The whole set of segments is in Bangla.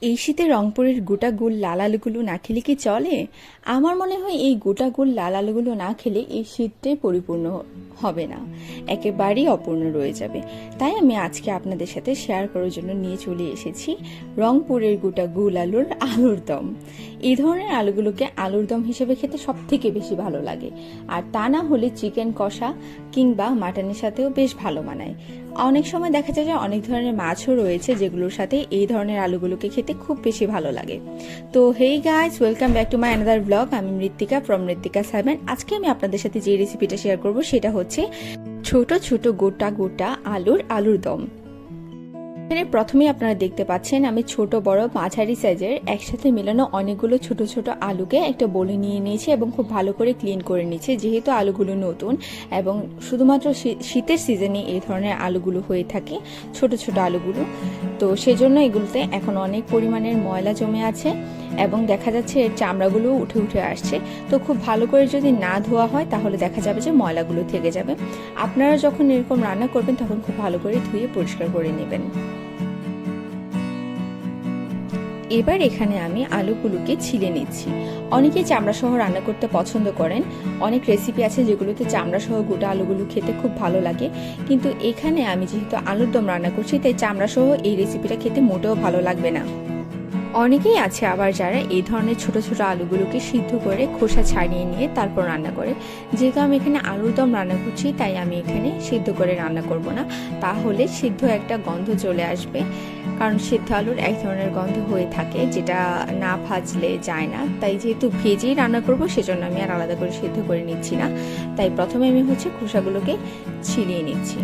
এই শীতে রংপুরের গোটা গুল লাল আলুগুলো না খেলে কি চলে? আমার মনে হয় এই গোটা গুল লাল আলুগুলো না খেলে এই শীতটাই পরিপূর্ণ হবে না। একেবারেই অপূর্ণ রয়ে যাবে। তাই আমি আজকে আপনাদের সাথে শেয়ার করার জন্য নিয়ে চলে এসেছি রংপুরের গোটা গুল আলুর আলুর দম। এই ধরনের আলুগুলোকে আলুর দম হিসেবে খেতে সব থেকে বেশি ভালো লাগে। আর তা না হলে চিকেন কষা কিংবা মাটনের সাথেও বেশ ভালো মানায়। অনেক সময় দেখা যায় যে অনেক ধরনের মাছও রয়েছে যেগুলোর সাথে এই ধরনের আলুগুলোকে খেতে খুব বেশি ভালো লাগে। তো hey guys welcome back to my another blog আমি মৃত্তিকা ফ্রম মৃত্তিকা সেভেন আজকে আমি আপনাদের সাথে যে রেসিপিটা শেয়ার করব সেটা হচ্ছে ছোট ছোট গোটা গোটা আলুর আলুর দম। এখানে প্রথমেই আপনারা দেখতে পাচ্ছেন আমি ছোট, বড়, মাঝারি সাইজের একসাথে মেলানো অনেকগুলো ছোট ছোট আলুকে একটা বলে নিয়ে নিয়েছি এবং খুব ভালো করে ক্লিন করে নিয়েছি। যেহেতু আলুগুলো নতুন এবং শুধুমাত্র শীতের সিজনে এই ধরনের আলুগুলো হয়ে থাকে, ছোট ছোট আলুগুলো। তো সেজন্য এগুলোতে এখন অনেক পরিমাণের ময়লা জমে আছে এবং দেখা যাচ্ছে এর চামড়াগুলো উঠে উঠে আসছে। তো খুব ভালো করে যদি না ধোয়া হয় তাহলে দেখা যাবে যে ময়লাগুলো থেকে যাবে। আপনারা যখন এরকম রান্না করবেন তখন খুব ভালো করে ধুয়ে পরিষ্কার করে নেবেন। এবার এখানে আমি আলুগুলোকে ছিলে নিচ্ছি। অনেকে চামড়া সহ রান্না করতে পছন্দ করেন। অনেক রেসিপি আছে যেগুলোতে চামড়া সহ গোটা আলুগুলো খেতে খুব ভালো লাগে। কিন্তু এখানে আমি যেহেতু আলুর দম রান্না করছি, তাই চামড়া সহ এই রেসিপিটা খেতে মোটেও ভালো লাগবে না। অনেকেই আছে আবার যারা এই ধরনের ছোট ছোট আলুগুলোকে সিদ্ধ করে খোসা ছাড়িয়ে নিয়ে তারপর রান্না করে। যেহেতু আমি এখানে আলুর দম রান্না করছি, তাই আমি এখানে সিদ্ধ করে রান্না করব না। তাহলে সিদ্ধ একটা গন্ধ চলে আসবে, কারণ সিদ্ধ আলুর এক ধরনের গন্ধ হয়ে থাকে যেটা না ভাজলে যায় না। তাই যেহেতু ভেজেই রান্না করব, সেজন্য আমি আর আলাদা করে সিদ্ধ করে নিচ্ছি না। তাই প্রথমে আমি হচ্ছে খোসাগুলোকে ছিলিয়ে নিচ্ছি।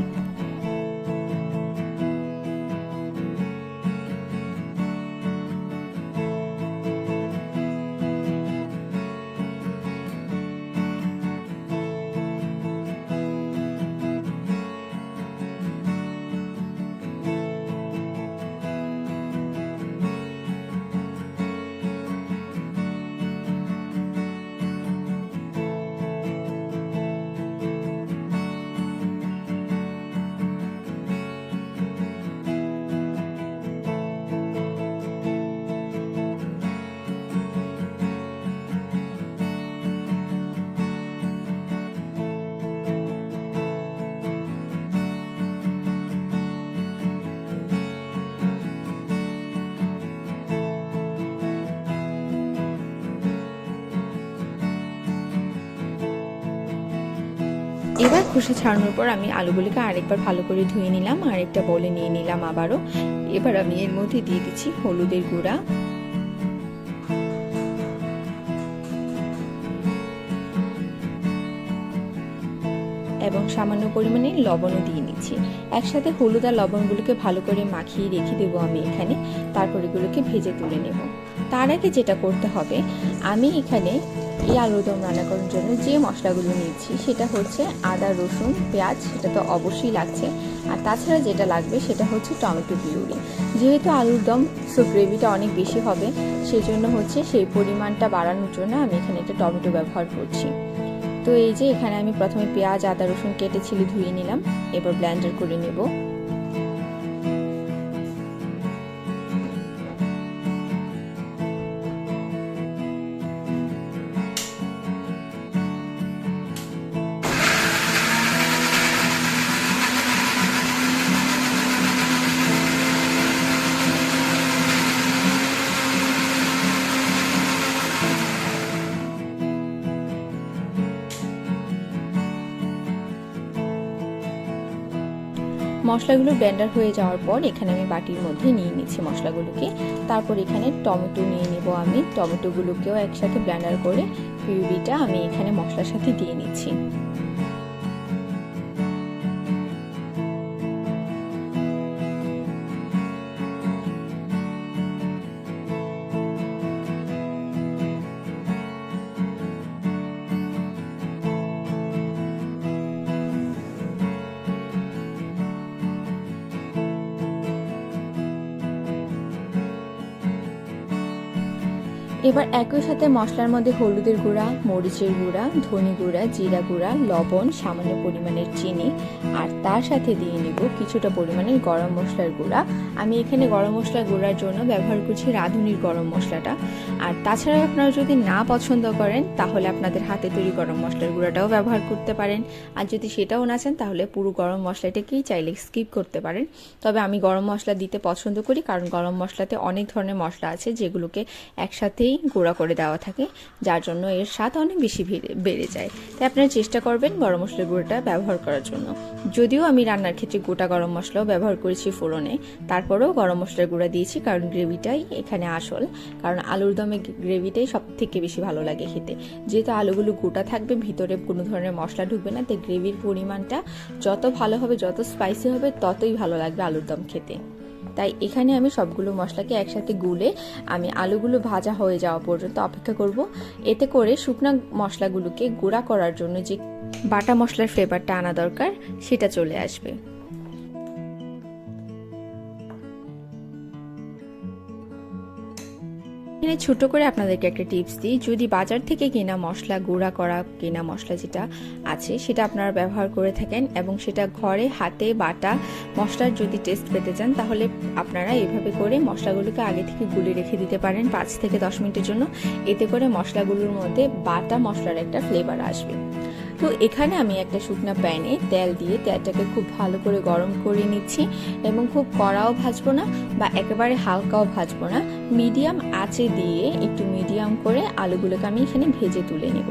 এবার খোসা ছাড়ানোর পর আমি আলুগুলিকে আরেকবার ভালো করে ধুয়ে নিলাম আর একটা বলে নিয়ে নিলাম আবারও। এবার আমি এর মধ্যে দিয়ে দিচ্ছি হলুদের গুঁড়া। এবং সামান্য পরিমাণে লবণও দিয়ে নিচ্ছি। একসাথে হলুদ আর লবণগুলোকে ভালো করে মাখিয়ে রেখে দেবো আমি এখানে। তারপর এগুলোকে ভেজে তুলে নেব। তার আগে যেটা করতে হবে, আমি এখানে এই আলুর দম রান্না করার জন্য যে মশলাগুলো নিচ্ছি সেটা হচ্ছে আদা, রসুন, পেঁয়াজ, সেটা তো অবশ্যই লাগছে। আর তাছাড়া যেটা লাগবে সেটা হচ্ছে টমেটো পিউরি। যেহেতু আলুর দম সো গ্রেভিটা অনেক বেশি হবে সেই জন্য হচ্ছে সেই পরিমাণটা বাড়ানোর জন্য আমি এখানে একটা টমেটো ব্যবহার করছি। তো এই যে এখানে আমি প্রথমে পেঁয়াজ, আদা, রসুন কেটে ছিলে ধুয়ে নিলাম, এবার ব্ল্যান্ডার করে নেব। মশলাগুলো ব্লেন্ডার হয়ে যাওয়ার পর এখানে আমি বাটির মধ্যে নিয়ে নিচ্ছি মশলাগুলোকে। তারপর এখানে টমেটো নিয়ে নেব আমি। টমেটোগুলোকেও একসাথে ব্লেন্ডার করে পিউরিটা আমি এখানে মশলার সাথে দিয়ে নিচ্ছি। এবার একই সাথে মশলার মধ্যে হলুদের গুঁড়া, মরিচের গুঁড়া, ধনে গুঁড়া, জিরা গুঁড়া, লবণ, সামান্য পরিমাণের চিনি, আর তার সাথে দিয়ে নিব কিছুটা পরিমাণের গরম মশলার গুঁড়া। আমি এখানে গরম মশলার গুঁড়ার জন্য ব্যবহার করছি রাঁধুনির গরম মশলাটা। আর তাছাড়া আপনারা যদি না পছন্দ করেন, তাহলে আপনাদের হাতে তৈরি গরম মশলার গুঁড়াটাও ব্যবহার করতে পারেন। আর যদি সেটাও না চান, তাহলে পুরো গরম মশলাটাকেই চাইলে স্কিপ করতে পারেন। তবে আমি গরম মশলা দিতে পছন্দ করি, কারণ গরম মশলাতে অনেক ধরনের মশলা আছে যেগুলোকে একসাথেই গুঁড়া করে দেওয়া থাকে, যার জন্য এর স্বাদ অনেক বেশি বেড়ে যায়। তাই আপনারা চেষ্টা করবেন গরম মশলার গুঁড়োটা ব্যবহার করার জন্য। যদিও আমি রান্নার ক্ষেত্রে গোটা গরম মশলাও ব্যবহার করেছি ফোড়নে, তারপরেও গরম মশলার গুঁড়া দিয়েছি, কারণ গ্রেভিটাই এখানে আসল। কারণ আলুর দমে গ্রেভিটাই সব থেকে বেশি ভালো লাগে খেতে। যেহেতু আলুগুলো গোটা থাকবে, ভিতরে কোনো ধরনের মশলা ঢুকবে না, তাই গ্রেভির পরিমাণটা যত ভালো হবে, যত স্পাইসি হবে, ততই ভালো লাগবে আলুর দম খেতে। তাই এখানে আমি সবগুলো মশলাকে একসাথে গুলে আমি আলুগুলো ভাজা হয়ে যাওয়া পর্যন্ত অপেক্ষা করব। এতে করে শুকনো মশলাগুলোকে গুঁড়া করার জন্য যে বাটা মশলার ফ্লেভারটা আনা দরকার, সেটা চলে আসবে। এখানে ছোট করে আপনাদেরকে একটা টিপস দিই। যদি বাজার থেকে কেনা মশলা, গুঁড়া করা কেনা মশলা যেটা আছে, সেটা আপনারা ব্যবহার করে থাকেন এবং সেটা ঘরে, হাতে বাটা মশলার যদি টেস্ট পেতে চান, তাহলে আপনারা এভাবে করে মশলাগুলোকে আগে থেকে গুলে রেখে দিতে পারেন পাঁচ থেকে দশ মিনিটের জন্য। এতে করে মশলাগুলোর মধ্যে বাটা মশলার একটা ফ্লেভার আসবে। তো এখানে আমি একটা শুকনো প্যানে তেল দিয়ে তেলটাকে খুব ভালো করে গরম করে নিচ্ছি এবং খুব কড়াও ভাজবো না বা একেবারে হালকাও ভাজবো না। মিডিয়াম আঁচে দিয়ে একটু মিডিয়াম করে আলুগুলোকে আমি এখানে ভেজে তুলে নেব।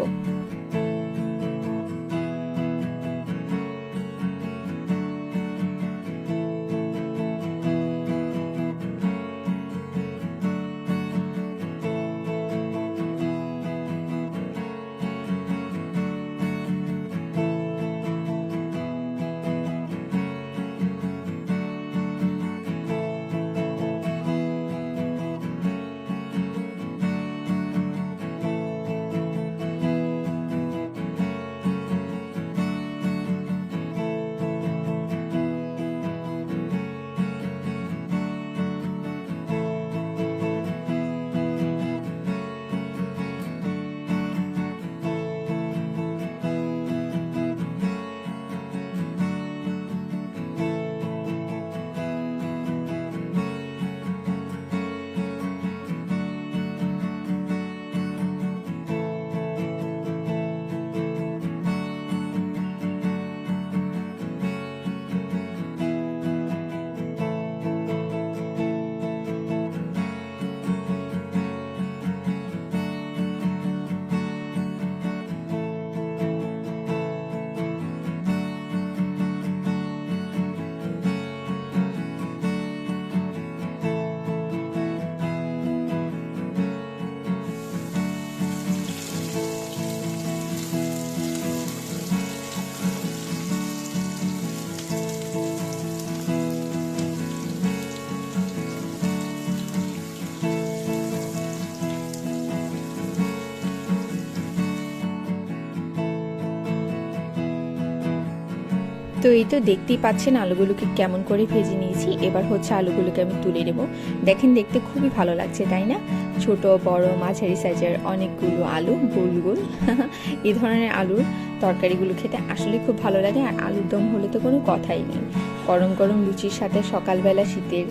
তো এই তো দেখতেই পাচ্ছেন আলুগুলোকে কেমন করে ভেজে নিয়েছি। এবার হচ্ছে আলুগুলোকে আমি তুলে নেব। দেখেন দেখতে খুবই ভালো লাগছে, তাই না? ছোট, বড়, মাঝারি সাইজের অনেকগুলো আলু, গোল গোল। এই ধরনের আলুর তরকারিগুলো খেতে আসলে খুব ভালো লাগে আর আলুর দম হলে তো কোনো কথাই নেই। গরম গরম লুচির সাথে সকালবেলা শীতের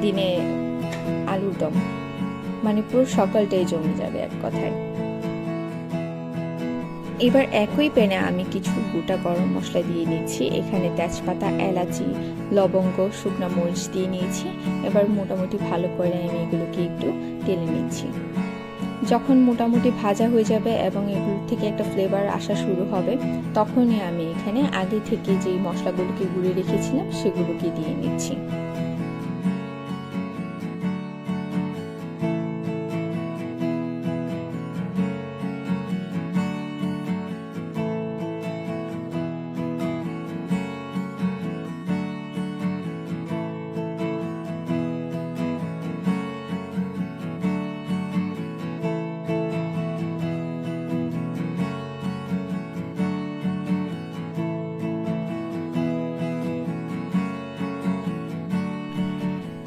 দিনে আলুর দম মানে পুরো সকালটাই জমে যাবে এক কথায়। এবার একই প্যানে আমি কিছু গোটা গরম মশলা দিয়ে নিচ্ছি। এখানে তেজপাতা, এলাচি, লবঙ্গ, শুকনো মরিচ দিয়ে নিয়েছি। এবার মোটামুটি ভালো করে আমি এগুলোকে একটু তেলে নিচ্ছি। যখন মোটামুটি ভাজা হয়ে যাবে এবং এগুলো থেকে একটা ফ্লেভার আসা শুরু হবে, তখনই আমি এখানে আগে থেকে যেই মশলাগুলোকে গুঁড়ে রেখেছিলাম, সেগুলোকে দিয়ে নিচ্ছি।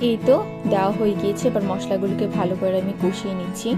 এই তো দেওয়া হয়ে গিয়েছে এবার মশলাগুলোকে ভালো করে আমি কষিয়ে নিচ্ছি।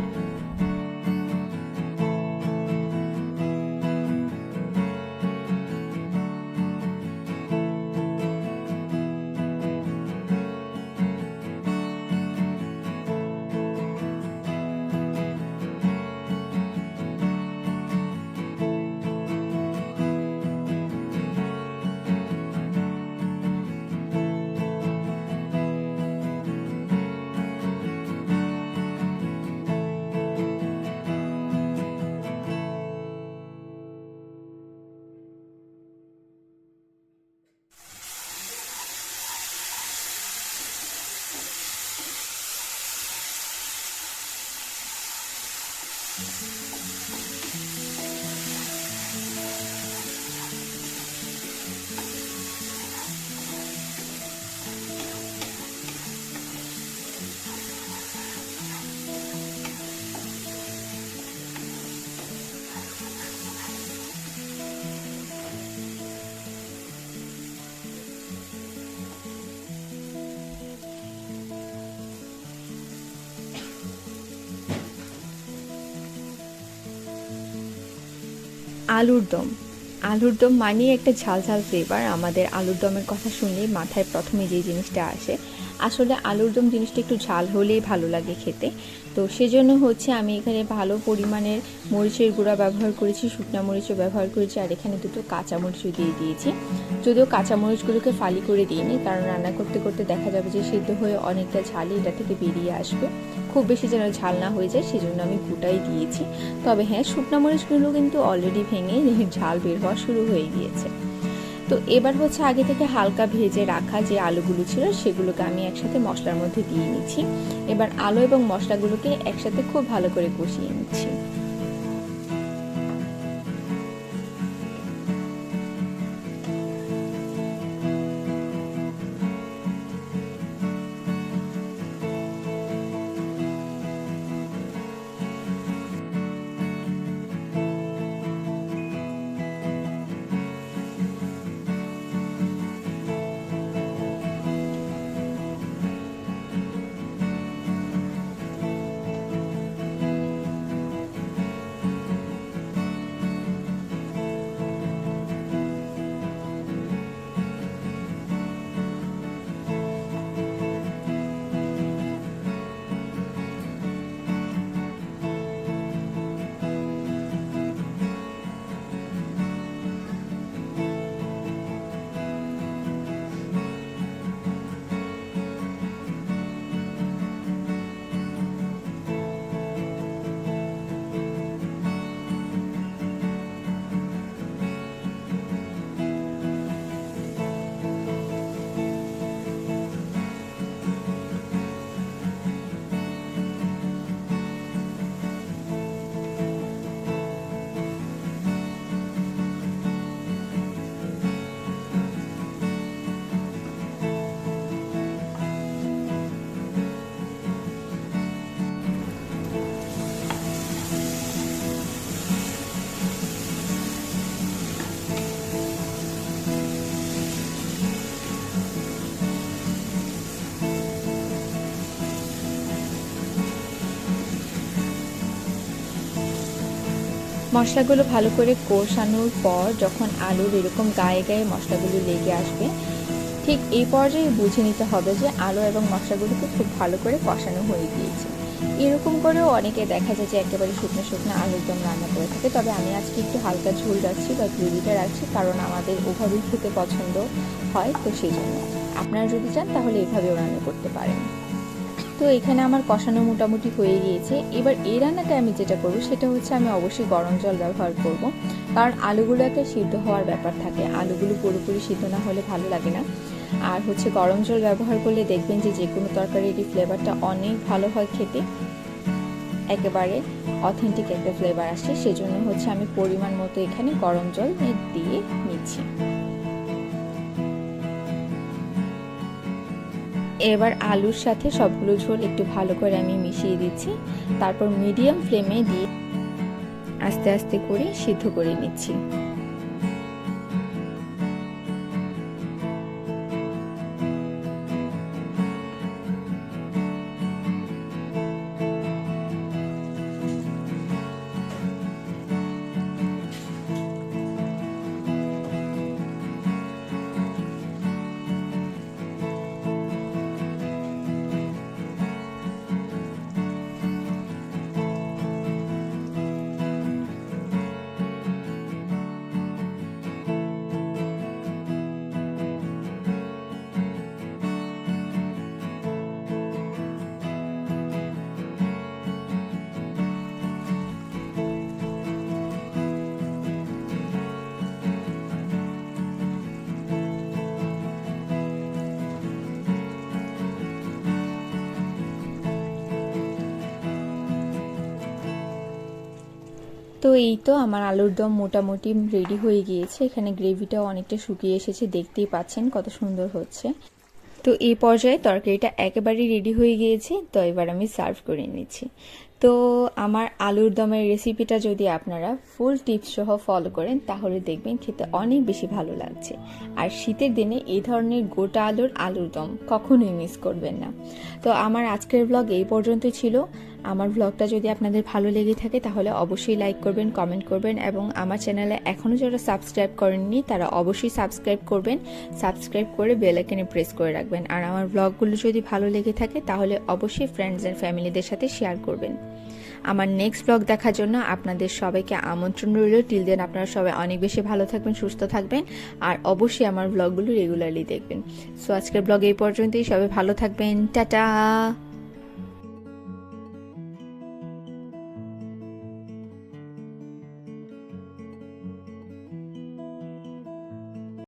আলুর দম। আলুর দম মানেই একটা ঝাল ঝাল ফ্লেভার আমাদের আলুর দমের কথা শুনলেই মাথায় প্রথমে যে জিনিসটা আসে আসলে আলুর দম জিনিসটা একটু ঝাল হলেই ভালো লাগে খেতে। তো সেজন্য হচ্ছে আমি এখানে ভালো পরিমাণের মরিচের গুঁড়া ব্যবহার করেছি, শুকনো মরিচও ব্যবহার করেছি, আর এখানে দুটো কাঁচা মরিচও দিয়ে দিয়েছি। যদিও কাঁচা মরিচগুলোকে ফালি করে দিইনি, কারণ রান্না করতে করতে দেখা যাবে যে সিদ্ধ হয়ে অনেকটা ঝালই এটা থেকে বেরিয়ে আসবে। খুব বেশি যেন ঝাল না হয়ে যায়, সেজন্য আমি গোটাই দিয়েছি। তবে হ্যাঁ শুকনো মরিচগুলো কিন্তু অলরেডি ভেঙে ঝাল বের হওয়া শুরু হয়ে গিয়েছে। তো এবার হচ্ছে আগে থেকে হালকা ভেজে রাখা যে আলুগুলো ছিল, সেগুলোকে আমি একসাথে মশলার মধ্যে দিয়ে নিচ্ছি। এবার আলু এবং মশলাগুলোকে একসাথে খুব ভালো করে কষিয়ে নিচ্ছি। মশলাগুলো ভালো করে কষানোর পর যখন আলুর এরকম গায়ে গায়ে মশলাগুলো লেগে আসবে, ঠিক এই পর্যায়ে বুঝে নিতে হবে যে আলু এবং মশলাগুলোকে খুব ভালো করে কষানো হয়ে গিয়েছে। এরকম করেও অনেকে দেখা যায় যে একেবারে শুকনো শুকনো আলুর দম রান্না করে থাকে। তবে আমি আজকে একটু হালকা ঝোল রাখছি বা গ্রেভিটা রাখছি কারণ আমাদের ওভাবেই খেতে পছন্দ হয়, তো সেই জন্য। আপনারা যদি চান তাহলে এভাবেও রান্না করতে পারেন। তো এখানে আমার কষানো মোটামুটি হয়ে গিয়েছে। এবার এই রান্নাতে আমি যেটা করব, সেটা হচ্ছে আমি অবশ্যই গরম জল ব্যবহার করব। কারণ আলুগুলো একটা সিদ্ধ হওয়ার ব্যাপার থাকে। আলুগুলো পুরোপুরি সিদ্ধ না হলে ভালো লাগে না। আর হচ্ছে গরম জল ব্যবহার করলে দেখবেন যে যে কোনো তরকারির ফ্লেভারটা অনেক ভালো হয় খেতে। একেবারে অথেন্টিক একটা ফ্লেভার আসে। সেজন্য হচ্ছে আমি পরিমাণ মতো এখানে গরম জল দিয়ে নিচ্ছি। এবার আলুর সাথে সবগুলো ঝোল একটু ভালো করে আমি মিশিয়ে দিচ্ছি। তারপর মিডিয়াম ফ্লেমে দিয়ে আস্তে আস্তে করে সিদ্ধ করে নিচ্ছি। তো এই তো আমার আলুর দম মোটামুটি রেডি হয়ে গিয়েছে। এখানে গ্রেভিটাও অনেকটা শুকিয়ে এসেছে, দেখতেই পাচ্ছেন কত সুন্দর হচ্ছে। তো এই পর্যায়ে তরকারিটা একেবারেই রেডি হয়ে গিয়েছে, তো এবার আমি সার্ভ করে নিচ্ছি। তো আমার আলুর দমের রেসিপিটা যদি আপনারা ফুল টিপস সহ ফলো করেন, তাহলে দেখবেন খেতে অনেক বেশি ভালো লাগছে। আর শীতের দিনে এই ধরনের গোটা আলুর আলুর দম কখনোই মিস করবেন না। তো আমার আজকের ব্লগ এই পর্যন্তই ছিল। আমার ব্লগটা যদি আপনাদের ভালো লেগে থাকে, তাহলে অবশ্যই লাইক করবেন কমেন্ট করবেন এবং আমার চ্যানেলে এখনও যারা সাবস্ক্রাইব করেননি, তারা অবশ্যই সাবস্ক্রাইব করবেন। সাবস্ক্রাইব করে বেল আইকনে প্রেস করে রাখবেন। আর আমার ব্লগগুলো যদি ভালো লেগে থাকে, তাহলে অবশ্যই ফ্রেন্ডস অ্যান্ড ফ্যামিলিদের সাথে শেয়ার করবেন। আমার নেক্সট ব্লগ দেখার জন্য আপনাদের সবাইকে আমন্ত্রণ রইল। টিল দেন আপনারা সবাই অনেক বেশি ভালো থাকবেন, সুস্থ থাকবেন। আর অবশ্যই আমার ব্লগগুলো রেগুলারলি দেখবেন। সো আজকের ব্লগ এই পর্যন্তই। সবাই ভালো থাকবেন। টাটা!